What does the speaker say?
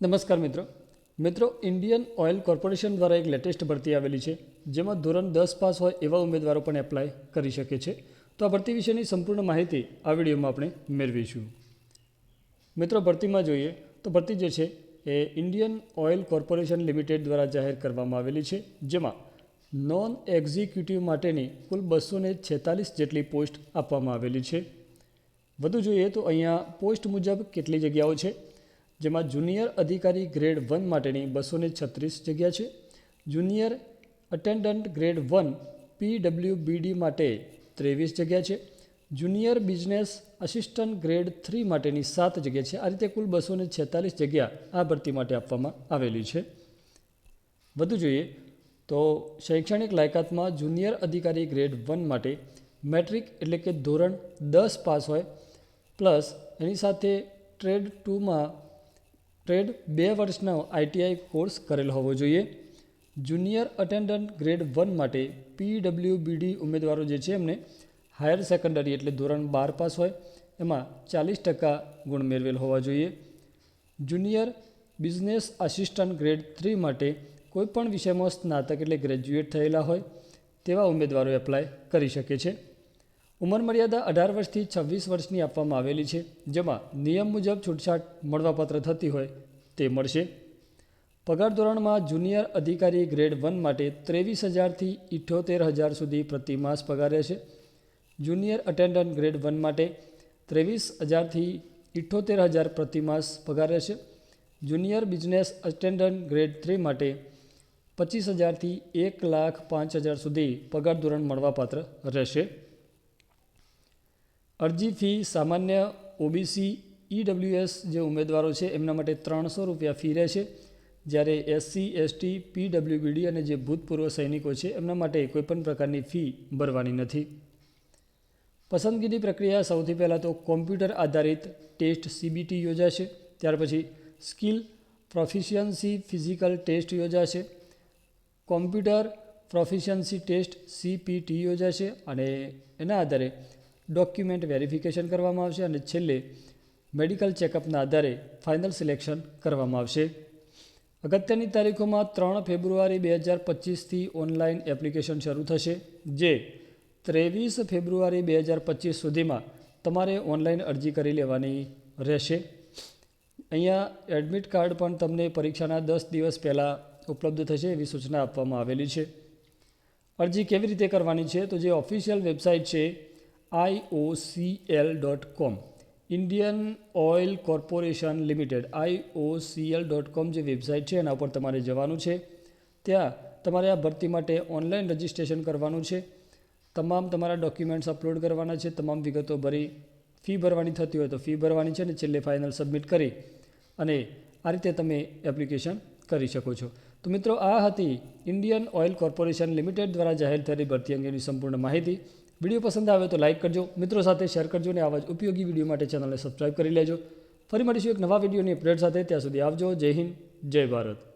નમસ્કાર મિત્રો. મિત્રો ઇન્ડિયન ઓઇલ કોર્પોરેશન દ્વારા એક લેટેસ્ટ ભરતી આવેલી છે, જેમાં ધોરણ દસ પાસ હોય એવા ઉમેદવારો પણ એપ્લાય કરી શકે છે. તો આ ભરતી વિશેની સંપૂર્ણ માહિતી આ વિડીયોમાં આપણે મેળવીશું. મિત્રો, ભરતીમાં જોઈએ તો ભરતી જે છે, એ ઇન્ડિયન ઓઇલ કોર્પોરેશન લિમિટેડ દ્વારા જાહેર કરવામાં આવેલી છે, જેમાં નોન એક્ઝિક્યુટિવ માટેની કુલ બસો છેતાલીસ જેટલી પોસ્ટ આપવામાં આવેલી છે. વધુ જોઈએ તો અહીંયા પોસ્ટ મુજબ કેટલી જગ્યાઓ છે જેમાં જુનિયર અધિકારી ગ્રેડ વન માટેની બસો છત્રીસ જગ્યા છે. Junior attendant grade one PWBD માટે ત્રેવીસ જગ્યા છે. Junior business assistant grade three માટેની સાત જગ્યા છે. આ રીતે કુલ બસો છેતાલીસ જગ્યા આ ભરતી માટે આપવામાં આવેલી છે. વધુ જોઈએ તો શૈક્ષણિક લાયકાતમાં જુનિયર અધિકારી ગ્રેડ વન માટે મેટ્રિક એટલે કે ધોરણ દસ પાસ હોય, પ્લસ એની સાથે ટ્રેડ ટુમાં ટ્રેડ બે વર્ષનો આઈટીઆઈ કોર્સ કરેલ હોવો જોઈએ. જુનિયર અટેન્ડન્ટ ગ્રેડ વન માટે પીડબ્લ્યુબીડી ઉમેદવારો જે છે એમને હાયર સેકન્ડરી એટલે ધોરણ બાર પાસ હોય, એમાં ચાલીસ ટકા ગુણ મેળવેલ હોવા જોઈએ. Junior business assistant grade three માટે કોઈપણ વિષયમાં સ્નાતક એટલે ગ્રેજ્યુએટ થયેલા હોય, તેવા ઉમેદવારો એપ્લાય કરી શકે છે. ઉંમર મર્યાદા અઢાર વર્ષથી છવ્વીસ વર્ષની આપવામાં આવેલી છે, જેમાં નિયમ મુજબ છૂટછાટ મળવાપાત્ર થતી હોય તે મળશે. પગાર ધોરણમાં જુનિયર અધિકારી ગ્રેડ વન માટે ત્રેવીસ હજારથી ઇઠ્યોતેર હજાર સુધી પ્રતિ માસ પગાર રહેશે. જુનિયર અટેન્ડન્ટ ગ્રેડ વન માટે ત્રેવીસ હજારથી ઇઠ્યોતેર હજાર પ્રતિ માસ પગાર રહેશે. Junior business attendant grade three માટે પચીસ હજારથી એક લાખ પાંચ હજાર સુધી પગાર ધોરણ મળવાપાત્ર રહેશે. અરજી ફી સામાન્ય ઓબીસી ઈડબ્લ્યુએસ જે ઉમેદવારો છે, એમના માટે ત્રણસો રૂપિયા ફી રહેશે. જ્યારે એસસી, એસટી પીડબ્લ્યુબીડી અને જે ભૂતપૂર્વ સૈનિકો છે, એમના માટે કોઈપણ પ્રકારની ફી ભરવાની નથી. પસંદગીની પ્રક્રિયા સૌથી પહેલાં તો કોમ્પ્યુટર આધારિત ટેસ્ટ સીબીટી યોજાશે. ત્યાર પછી સ્કિલ પ્રોફિશિયન્સી ફિઝિકલ ટેસ્ટ યોજાશે. કોમ્પ્યુટર પ્રોફિશિયન્સી ટેસ્ટ સીપીટી યોજાશે અને એના આધારે ડોક્યુમેન્ટ વેરિફિકેશન કરવામાં આવશે અને છેલ્લે મેડિકલ ચેકઅપના આધારે ફાઇનલ સિલેક્શન કરવામાં આવશે. અગત્યની તારીખોમાં ત્રણ ફેબ્રુઆરી બે હજાર પચીસથી ઓનલાઈન એપ્લિકેશન શરૂ થશે, જે ત્રેવીસ ફેબ્રુઆરી બે હજાર પચીસ સુધીમાં તમારે ઓનલાઈન અરજી કરી લેવાની રહેશે. અહીંયા એડમિટ કાર્ડ પણ તમને પરીક્ષાના દસ દિવસ પહેલાં ઉપલબ્ધ થશે એવી સૂચના આપવામાં આવેલી છે. અરજી કેવી રીતે કરવાની છે? તો જે ઓફિશિયલ વેબસાઇટ છે IOCL dot com Indian oil corporation limited IOCL dot com જે વેબસાઇટ છે, એના ઉપર તમારે જવાનું છે. ત્યાં તમારે આ ભરતી માટે ઓનલાઈન રજિસ્ટ્રેશન કરવાનું છે. તમામ તમારા ડોક્યુમેન્ટ્સ અપલોડ કરવાના છે. તમામ વિગતો ભરી ફી ભરવાની થતી હોય તો ફી ભરવાની છે ને છેલ્લે ફાઇનલ સબમિટ કરી અને આ રીતે તમે એપ્લિકેશન કરી શકો છો. તો મિત્રો, આ હતી ઇન્ડિયન ઓઇલ કોર્પોરેશન લિમિટેડ દ્વારા જાહેર થયેલી ભરતી અંગેની સંપૂર્ણ માહિતી. વીડિયો પસંદ આવે તો લાઇક કરજો, મિત્રો સાથે શેર કરજો અને આવા જ ઉપયોગી વીડિયો માટે ચેનલને સબસ્ક્રાઈબ કરી લેજો. ફરી મળીશું એક નવા વિડીયોની અપડેટ સાથે, ત્યાં સુધી આવજો. જય હિન્દ, જય ભારત.